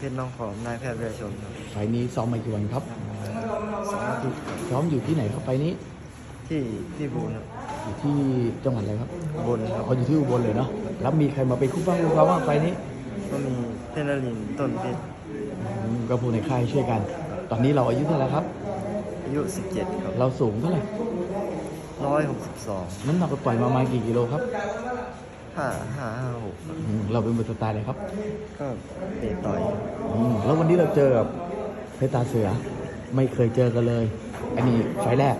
เพชรน้องขอมนายแพทย์เรือชนครับไฟล์นี้ซ้อมมากี่วันครับ สองอาทิตย์ครับซ้อมอยู่ที่ไหนครับไฟล์นี้ ที่ที่บูนครับอยู่ที่จังหวัดอะไรครับบนครับ เขาอยู่ที่อุบลเลยเนาะ แล้วมีใครมาเป็นคู่บ้างคู่เขาบ้างไฟล์นี้ก็มีเทนนลินต้นเพชรอืมก็พูดในค่ายช่วยกัน ตอนนี้เราอายุเท่าไหร่ครับ อายุ 17 ครับ เราสูงเท่าไหร่ 162 น้ำหนักเราปล่อยมาประมาณกี่กิโลครับ 5 5 5 6ครับอืม เราเป็นมือสไตล์เลยครับ ก็เตะต่อยอืมแล้ววันนี้เราเจอกับเพชรตาเสือ ไม่เคยเจอกันเลย อันนี้ไฟล์แรก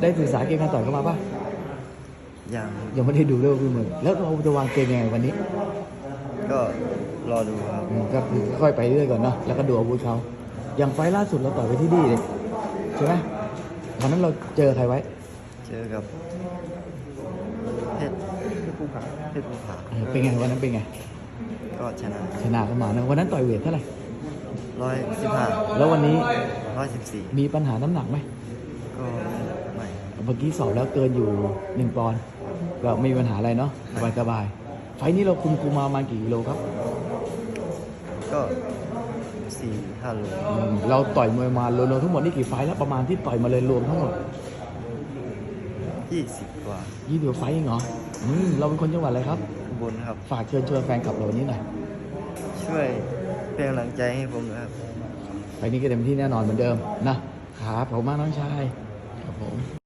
ได้ศึกษาเกมการต่อยเข้ามาปะยังยังไม่ได้ดูด้วยพี่มือแล้วเราจะวางเกมยังไงวันนี้ก็รอดูครับอืมก็คือค่อยไปเรื่อยก่อนเนาะ แล้วก็ดูอาวุธเขาอย่างไฟล์ล่าสุดเราต่อยไปที่ดีเลยใช่ไหมวันนั้นเราเจอใครไว้ เจอกับเพชรเพ ชรภูผาเพชรภูผาเออเป็นไงวันนั้นเป็นไง ก็ชนะชนะเข้ามานะวันนั้นต่อยเวทเท่าไหร่115แล้ววันนี้114มีปัญหาน้ำหนักไหมก็ไม่เมื่อกี้สอบแล้วเกินอยู่หนึ่งปอนด์ก็ไม่มีปัญหาอะไรเนาะสบายสบายๆไฟล์นี้เราคุมคุมมาประมาณกี่กิโลครับก็สี่ห้าโลอืมเราต่อยมวยมารวมๆทั้งหมดนี่กี่ไฟล์แล้วประมาณที่ต่อยมาเลยรวมทั้งหมดยี่สิบกว่า ยี่สิบไฟล์เองเหรอ อืมเราเป็นคนจังหวัดอะไรครับอุบนครับ ฝากเชิญชวนแฟนคลับเราวันนี้หน่อย ช่วยเป็นกำลังใจให้ผมนะครับไฟล์นี้ก็เต็มที่แน่นอนเหมือนเดิมนะครับขอบคุณมากน้องชาย ครับผม